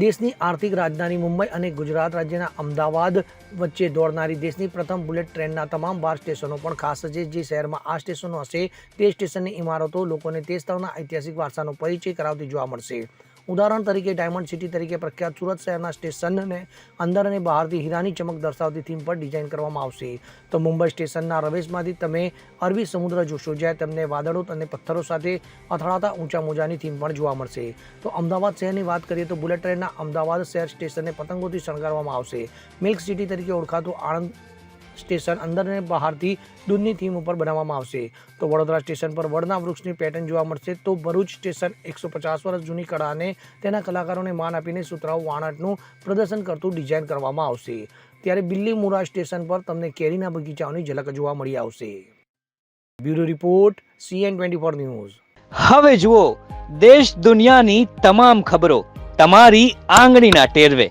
દેશની આર્થિક રાજધાની મુંબઈ અને ગુજરાત રાજ્યના અમદાવાદ વચ્ચે દોડનારી દેશની પ્રથમ બુલેટ ટ્રેનના તમામ બાર સ્ટેશનો પણ ખાસ છે. જે શહેરમાં આ સ્ટેશનો હશે, તે સ્ટેશનની ઇમારતો લોકોને તે સ્થળના ઐતિહાસિક વારસાનો પરિચય કરાવતી જોવા મળશે. ઉદાહરણ તરીકે ડાયમંડ સિટી તરીકે પ્રખ્યાત સુરત શહેરના સ્ટેશનને અંદર અને બહારથી હીરાની ચમક દર્શાવતી થીમ પર ડિઝાઇન કરવામાં આવશે. તો મુંબઈ સ્ટેશનના રવેશમાંથી તમે અરબી સમુદ્ર જોશો, જ્યાં તમને વાદળો અને પથ્થરો સાથે અથડાતા ઊંચા મોજાની થીમ પણ જોવા મળશે. તો અમદાવાદ શહેરની વાત કરીએ તો બુલેટ ટ્રેનના અમદાવાદ શહેર સ્ટેશનને પતંગોથી શણગારવામાં આવશે. મિલ્ક સિટી તરીકે ઓળખાતું આણંદ સ્ટેશન અંદર અને બહારથી દૂધની થીમ ઉપર બનાવવામાં આવશે. તો વડોદરા સ્ટેશન પર વડના વૃક્ષની પેટર્ન જોવા મળશે તો ભરૂચ સ્ટેશન એકસો પચાસ વર્ષ જૂની કળાને તેના કલાકારોને માન આપીને સુતરાઉ વાણટનું પ્રદર્શન કરતું ડિઝાઇન કરવામાં આવશે. ત્યારે બિલ્લી મુરા સ્ટેશન પર તમને કેરીના બગીચાઓની ઝલક જોવા મળી આવશે. Bureau report CN twenty four news. હવે જુઓ, દેશ દુનિયાની તમામ ખબરો તમારી આંગળીના ટેરવે.